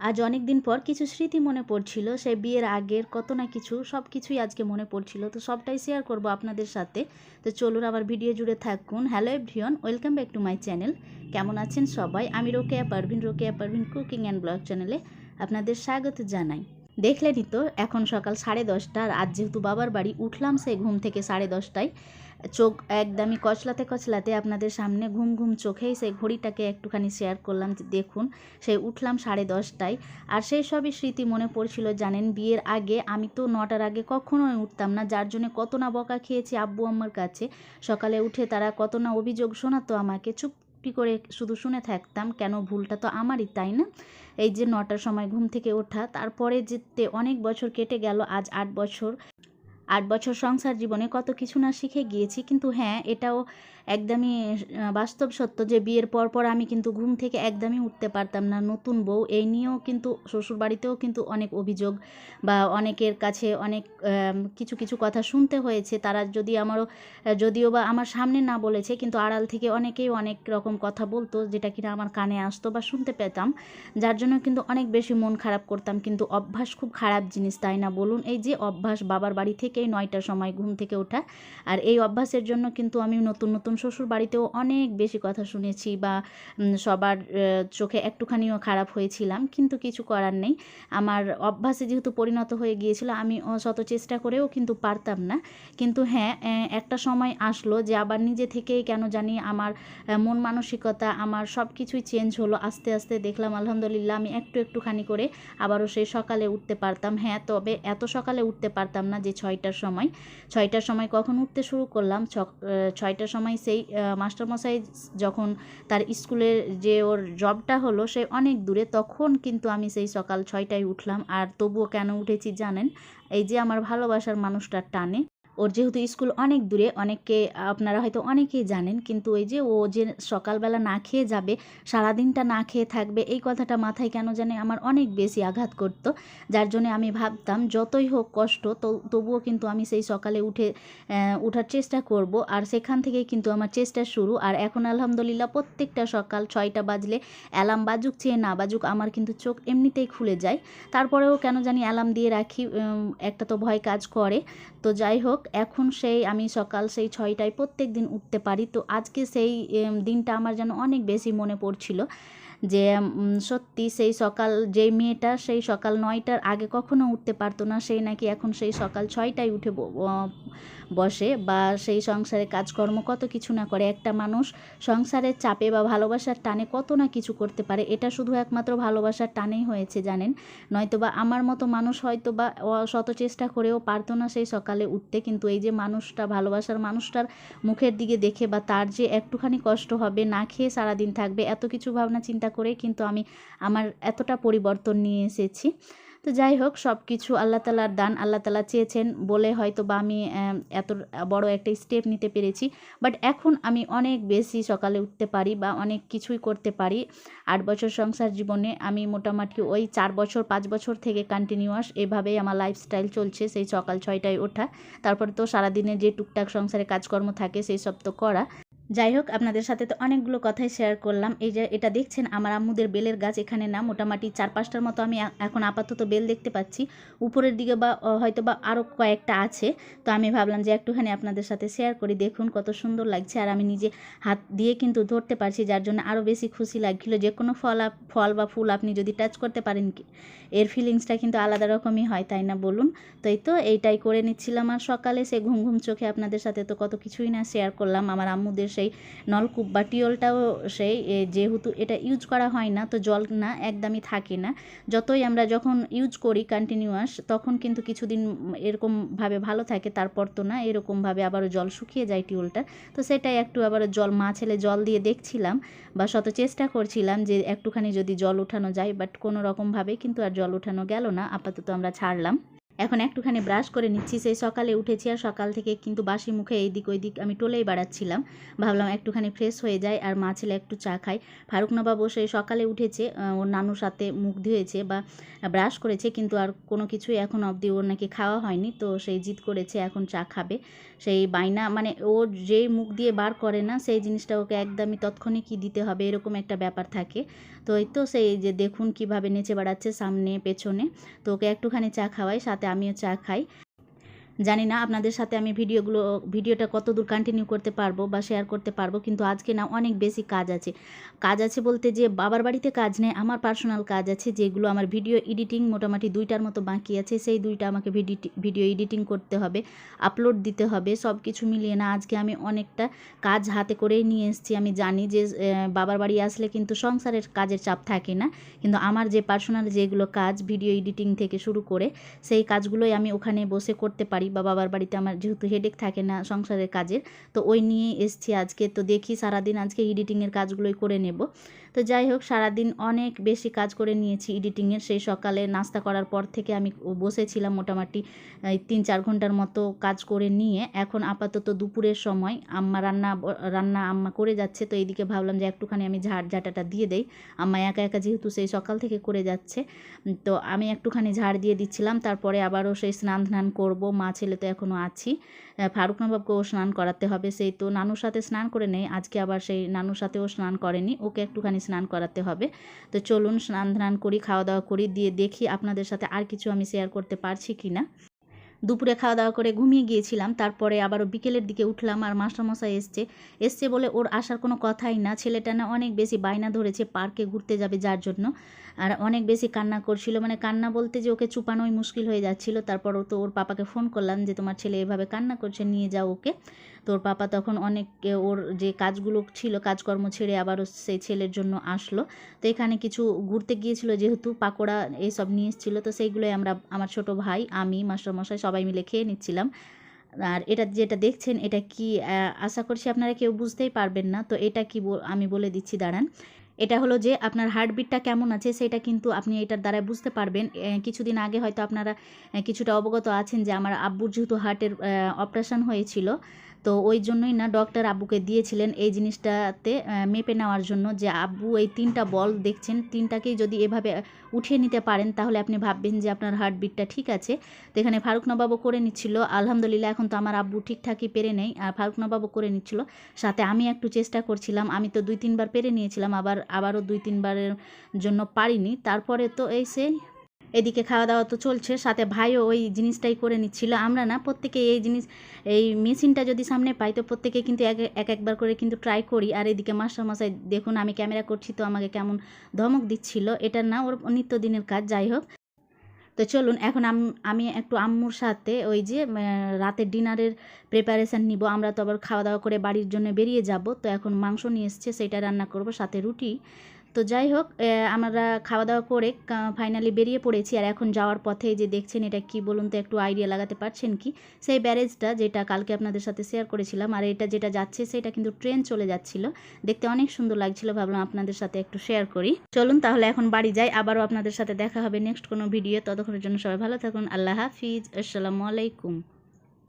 আজ অনেক দিন পর কিছু স্মৃতি মনে পড়ছিল। সে বিয়ের আগের কত না কিছু সব কিছুই আজকে মনে পড়ছিল। তো সবটাই শেয়ার করব আপনাদের সাথে। তো চলুন আবার ভিডিও জুড়ে থাকুন। Hello everyone welcome back to my channel কেমন আছেন সবাই? আমি Rokeya Parvin Rokeya Parvin cooking and blog চ্যানেলে আপনাদের স্বাগত জানাই। দেখলেনই তো, এখন সকাল সাড়ে দশটা আর আজ যেহেতু বাবার বাড়ি, উঠলাম সেই ঘুম থেকে সাড়ে দশটায়। চোখ একদমই কচলাতে কচলাতে আপনাদের সামনে ঘুম ঘুম চোখেই সেই ঘড়িটাকে একটুখানি শেয়ার করলাম দেখুন সেই উঠলাম সাড়ে দশটায়। আর সেই সবই স্মৃতি মনে পড়ছিল, জানেন, বিয়ের আগে আমি তো নটার আগে কখনোই উঠতাম না, যার জন্য কত না বকা খেয়েছি আব্বু আম্মার কাছে। সকালে উঠে তারা কত না অভিযোগ শোনাতো আমাকে, চুপটি করে শুধু শুনে থাকতাম, কেন ভুলটা তো আমারই, তাই না? এই যে নটার সময় ঘুম থেকে ওঠা, তারপরে যেতে অনেক বছর কেটে গেল, আজ আট বছর। আট বছর সংসার জীবনে কত কিছু না শিখে গিয়েছি, কিন্তু হ্যাঁ এটাও একদমই বাস্তব সত্য যে বিয়ের পর পর আমি কিন্তু ঘুম থেকে একদমই উঠতে পারতাম না। নতুন বউ, এই নিয়েও কিন্তু শ্বশুরবাড়িতেও কিন্তু অনেক অভিযোগ বা অনেকের কাছে অনেক কিছু কিছু কথা শুনতে হয়েছে। তারা যদি আমারও যদিও বা আমার সামনে না বলেছে, কিন্তু আড়াল থেকে অনেকেই অনেক রকম কথা বলতো যেটা কিনা আমার কানে আসতো বা শুনতে পেতাম। যার জন্য কিন্তু অনেক বেশি মন খারাপ করতাম, কিন্তু অভ্যাস খুব খারাপ জিনিস, তাই না? বলুন, এই যে অভ্যাস বাবার বাড়ি থেকেই নয়টার সময় ঘুম থেকে ওঠা। আর এই অভ্যাসের জন্য কিন্তু আমি নতুন নতুন শ্বশুর বাড়িতেও অনেক বেশি কথা শুনেছি বা সবার চোখে একটুখানিও খারাপ হয়েছিলাম, কিন্তু কিছু করার নেই। আমার অভ্যাসে যেহেতু পরিণত হয়ে গিয়েছিল, আমি শত চেষ্টা করেও কিন্তু পারতাম না। কিন্তু হ্যাঁ একটা সময় আসলো যে আবার নিজে থেকেই কেন জানি আমার মন মানসিকতা, আমার সব কিছুই চেঞ্জ হলো। আস্তে আস্তে দেখলাম, আলহামদুলিল্লাহ আমি একটু, একটুখানি করে আবারও সেই সকালে উঠতে পারতাম। হ্যাঁ তবে এত সকালে উঠতে পারতাম না যে ছয়টার সময় ছয়টার সময় কখন উঠতে শুরু করলাম ছয়টার সময় সেই মাস্টারমশাই যখন তার স্কুলের যে ওর জবটা হলো সে অনেক দূরে, তখন কিন্তু আমি সেই সকাল ছয়টায় উঠলাম। আর তবুও কেন উঠেছি জানেন? এই যে আমার ভালোবাসার মানুষটার টানে। ওর যেহেতু স্কুল অনেক দূরে, অনেককে, আপনারা হয়তো অনেকেই জানেন, কিন্তু ওই যে ও যে সকালবেলা না খেয়ে যাবে, সারাদিনটা না খেয়ে থাকবে, এই কথাটা মাথায় কেন জানে আমার অনেক বেশি আঘাত করতো। যার জন্য আমি ভাবতাম, যতই হোক কষ্ট তবুও কিন্তু আমি সেই সকালে উঠে উঠার চেষ্টা করব। আর সেখান থেকেই কিন্তু আমার চেষ্টা শুরু। আর এখন আলহামদুলিল্লাহ প্রত্যেকটা সকাল ছয়টা বাজলে অ্যালার্ম বাজুক, চেয়ে না বাজুক, আমার কিন্তু চোখ এমনিতেই খুলে যায়। তারপরেও কেন জানি অ্যালার্ম দিয়ে রাখি একটা তো ভয় কাজ করে। তো যাই হোক এখন সেই, আমি সকাল সেই ছয়টায় প্রত্যেক দিন উঠতে পারি। তো আজকে সেই দিনটা আমার যেন অনেক বেশি মনে পড়ছিল যে সত্যি সেই সকাল যে মেয়েটা সেই সকাল নয়টার আগে কখনো উঠতে পারতো না সেই নাকি এখন সেই সকাল ছয়টায় উঠে বসে বা সেই সংসারে কাজকর্ম কত কিছু না করে। একটা মানুষ সংসারের চাপে বা ভালোবাসার টানে কত না কিছু করতে পারে, এটা শুধু একমাত্র ভালোবাসার টানেই হয়েছে, জানেন? নয়তো বা আমার মতো মানুষ হয়তো বা শত চেষ্টা করেও পারতো না সেই সকালে উঠতে, কিন্তু এই যে মানুষটা, ভালোবাসার মানুষটার মুখের দিকে দেখে বা তার যে একটুখানি কষ্ট হবে, না খেয়ে সারাদিন থাকবে, এত কিছু ভাবনা চিন্তা করে কিন্তু আমি আমার এতটা পরিবর্তন নিয়ে এসেছি। তো যাই হোক সব কিছু আল্লাহ তালার দান, আল্লাহ তালা চেয়েছেন বলে হয়তো বা আমি এত বড় একটা স্টেপ নিতে পেরেছি। বাট এখন আমি অনেক বেশি সকালে উঠতে পারি বা অনেক কিছুই করতে পারি। আট বছর সংসার জীবনে আমি মোটামুটি ওই চার বছর, পাঁচ বছর থেকে কন্টিনিউয়াস এভাবেই আমার লাইফস্টাইল চলছে, সেই সকাল ছয়টায় ওঠা। তারপরে তো সারাদিনে যে টুকটাক সংসারে কাজকর্ম থাকে, সেই সব তো করা। যাই হোক, আপনাদের সাথে তো অনেকগুলো কথাই শেয়ার করলাম। এই যে এটা দেখছেন, আমার আম্মুদের বেলের গাছ এখানে না, মোটামুটি চার পাঁচটার মতো আমি এখন আপাতত বেল দেখতে পাচ্ছি। উপরের দিকে বা হয়তো বা আরও কয়েকটা আছে। তো আমি ভাবলাম যে একটুখানি আপনাদের সাথে শেয়ার করি, দেখুন কত সুন্দর লাগছে। আর আমি নিজে হাত দিয়ে কিন্তু ধরতে পারছি, যার জন্য আরও বেশি খুশি লাগছিল। যে কোনো ফল ফল বা ফুল আপনি যদি টাচ করতে পারেন, কি এর ফিলিংসটা কিন্তু আলাদা রকমই হয়, তাই না বলুন? তো এই তো, এইটাই করে নিচ্ছিলাম। আর সকালে সে ঘুম ঘুম চোখে আপনাদের সাথে তো কত কিছুই না শেয়ার করলাম। আমার আম্মুদের সেই নলকূপ বা টিওলটাও সেই যেহেতু এটা ইউজ করা হয় না, তো জল না একদমই থাকে না। যতই আমরা যখন ইউজ করি কন্টিনিউয়াস তখন কিন্তু কিছুদিন এরকমভাবে ভালো থাকে, তারপর তো না এরকমভাবে আবারও জল শুকিয়ে যায় টিওলটা তো সেটাই একটু আবারও জল, মা ছেলে জল দিয়ে দেখছিলাম বা শত চেষ্টা করছিলাম যে একটুখানি যদি জল ওঠানো যায় বাট কোনো রকমভাবে কিন্তু আর জল ওঠানো গেল না, আপাতত আমরা ছাড়লাম। এখন একটুখানি ব্রাশ করে নিচ্ছি। সেই সকালে উঠেছি আর সকাল থেকে কিন্তু বাসি মুখে এই দিক ওই আমি টোলেই বাড়াচ্ছিলাম। ভাবলাম একটুখানি ফ্রেশ হয়ে যায় আর মা ছেলে একটু চা খায় ফারুক নবাবও সেই সকালে উঠেছে ওর নানুর সাথে মুখ ধুয়েছে বা ব্রাশ করেছে কিন্তু আর কোনো কিছুই এখন অবধি ওর নাকি খাওয়া হয়নি তো সেই জিদ করেছে এখন চা খাবে। সেই বাইনা মানে ও যেই মুখ দিয়ে বার করে না সেই জিনিসটা ওকে একদমই তৎক্ষণিকই দিতে হবে এরকম একটা ব্যাপার থাকে। তো এই তো সেই যে দেখুন কীভাবে নেচে বেড়াচ্ছে সামনে পেছনে। তো ওকে একটুখানি চা খাওয়াই, সাথে আমিও চা খাই। জানি না আপনাদের সাথে আমি ভিডিওগুলো, ভিডিওটা কত দূর কন্টিনিউ করতে পারব বা শেয়ার করতে পারব, কিন্তু আজকে না অনেক বেশি কাজ আছে। কাজ আছে বলতে যে বাবার বাড়িতে কাজ নেই, আমার পার্সোনাল কাজ আছে যেগুলো আমার ভিডিও এডিটিং মোটামুটি দুইটার মতো বাকি আছে, সেই দুইটা আমাকে ভিডিও এডিটিং করতে হবে আপলোড দিতে হবে সব কিছু মিলিয়ে না আজকে আমি অনেকটা কাজ হাতে করেই নিয়ে এসেছি। আমি জানি যে বাবার বাড়ি আসলে কিন্তু সংসারের কাজের চাপ থাকে না, কিন্তু আমার যে পার্সোনাল যেগুলো কাজ ভিডিও এডিটিং থেকে শুরু করে, সেই কাজগুলোই আমি ওখানে বসে করতে পারি। বা বাবার বাড়িতে আমার যেহেতু হেডেক থাকে না সংসারের কাজের, তো ওই নিয়ে এসছি আজকে। তো দেখি সারাদিন আজকে এডিটিংয়ের কাজগুলোই করে নেব। তো যাই হোক, সারাদিন অনেক বেশি কাজ করে নিয়েছি এডিটিংয়ের। সেই সকালে নাস্তা করার পর থেকে আমি বসেছিলাম মোটামুটি তিন চার ঘণ্টার মতো কাজ করে নিয়ে। এখন আপাতত দুপুরের সময় আম্মা রান্না রান্না আম্মা করে যাচ্ছে, তো এইদিকে ভাবলাম যে একটুখানি আমি ঝাড় ঝাঁটাটা দিয়ে দেই। আম্মা একা একা যেহেতু সেই সকাল থেকে করে যাচ্ছে তো আমি একটুখানি ঝাড় দিয়ে দিচ্ছিলাম। তারপরে আবারও সেই স্নান ধান করব, মা ছেলে তো এখনও আছি। ফারুক নবাবকেও স্নান করাতে হবে। সেই তো নানুর সাথে স্নান করে নেই, আজকে আবার সেই নানুর সাথেও স্নান করেনি। ওকে একটুখানি স্নান করাতে হবে। তো চলুন স্নান ধান করি, খাওয়া দাওয়া করি, দিয়ে দেখি আপনাদের সাথে আর কিছু আমি শেয়ার করতে পারছি কি না দুপুরে খাওয়া দাওয়া করে ঘুমিয়ে গিয়েছিলাম, তারপরে আবারও বিকেলের দিকে উঠলাম আর মাস্টারমশাই এসছে। এসছে বলে ওর আসার কোনো কথাই না, ছেলেটা না অনেক বেশি বায়না ধরেছে পার্কে ঘুরতে যাবে যার জন্য। আর অনেক বেশি কান্না করছিল মানে কান্না বলতে যে ওকে চুপানোই মুশকিল হয়ে যাচ্ছিল। তারপর ও তো ওর পাপাকে ফোন করলাম যে তোমার ছেলে এভাবে কান্না করছে, নিয়ে যাও ওকে। তো ওর পাপা তখন অনেক ওর যে কাজগুলো ছিল, কাজকর্ম ছেড়ে আবারও সেই ছেলের জন্য আসলো। তো এখানে কিছু ঘুরতে গিয়েছিল, যেহেতু পাকোড়া এইসব নিয়ে এসেছিল, তো সেইগুলোই আমরা, আমার ছোট ভাই, আমি, মাস্টারমশাই সবাই মিলে খেয়ে নিচ্ছিলাম। আর এটা যেটা দেখছেন, এটা কি আশা করছি আপনারা কেউ বুঝতেই পারবেন না, তো এটা কি আমি বলে দিচ্ছি, দাঁড়ান। এটা হলো যে আপনার হার্টবিটটা কেমন আছে, সেটা কিন্তু আপনি এটার দ্বারা বুঝতে পারবেন। কিছুদিন আগে হয়তো আপনারা কিছুটা অবগত আছেন যে আমার আব্বুর যেহেতু হার্টের অপারেশন হয়েছিল তো ওই জন্যই না ডক্টর আব্বুকে দিয়েছিলেন এই জিনিসটাতে মেপে নেওয়ার জন্য যে আব্বু এই তিনটা বল দেখছেন, তিনটাকেই যদি এভাবে উঠিয়ে নিতে পারেন তাহলে আপনি ভাববেন যে আপনার হার্টবিটটা ঠিক আছে। তো এখানে ফারুক নবাবও করে নিচ্ছিল, আলহামদুলিল্লাহ এখন তো আমার আব্বু ঠিকঠাকই পেরে নেই, আর ফারুক নবাবও করে নিচ্ছিল। সাথে আমি একটু চেষ্টা করছিলাম, আমি তো দুই তিনবার পেরে নিয়েছিলাম, আবার, আবারও দুই তিনবারের জন্য পারিনি। তারপরে তো এই সে এদিকে খাওয়া দাওয়া তো চলছে, সাথে ভাইও ওই জিনিসটাই করে নিচ্ছিল। আমরা না, প্রত্যেকে এই জিনিস, এই মেশিনটা যদি সামনে পাই, তো প্রত্যেকে কিন্তু এক এক একবার করে কিন্তু ট্রাই করি। আর এদিকে মাস্টারমশাই, দেখুন আমি ক্যামেরা করছি তো আমাকে কেমন ধমক দিচ্ছিল। এটা না ওর নিত্যদিনের কাজ, যাই হোক। তো চলুন, এখন আম- একটু আম্মুর সাথে ওই যে রাতের ডিনারের প্রিপারেশান নিব। আমরা তো আবার খাওয়া দাওয়া করে বাড়ির জন্য বেরিয়ে যাব। তো এখন মাংস নিয়ে এসছে, সেটা রান্না করব, সাথে রুটি। তো যাই হোক আমরা খাওয়া দাওয়া করে ফাইনালি বেরিয়ে পড়েছি। আর এখন যাওয়ার পথে যে দেখছেন, এটা কি বলুন তো, একটু আইডিয়া লাগাতে পারছেন কি? সেই ব্যারেজটা যেটা কালকে আপনাদের সাথে শেয়ার করেছিলাম, আর এটা যেটা যাচ্ছে, সেটা কিন্তু ট্রেন চলে যাচ্ছিল। দেখতে অনেক সুন্দর লাগছিল, ভাবলাম আপনাদের সাথে একটু শেয়ার করি। চলুন তাহলে এখন বাড়ি যাই, আবারও আপনাদের সাথে দেখা হবে নেক্সট কোনো ভিডিও ততক্ষণের জন্য সবাই ভালো থাকুন, আল্লাহ হাফিজ, আসসালামু আলাইকুম।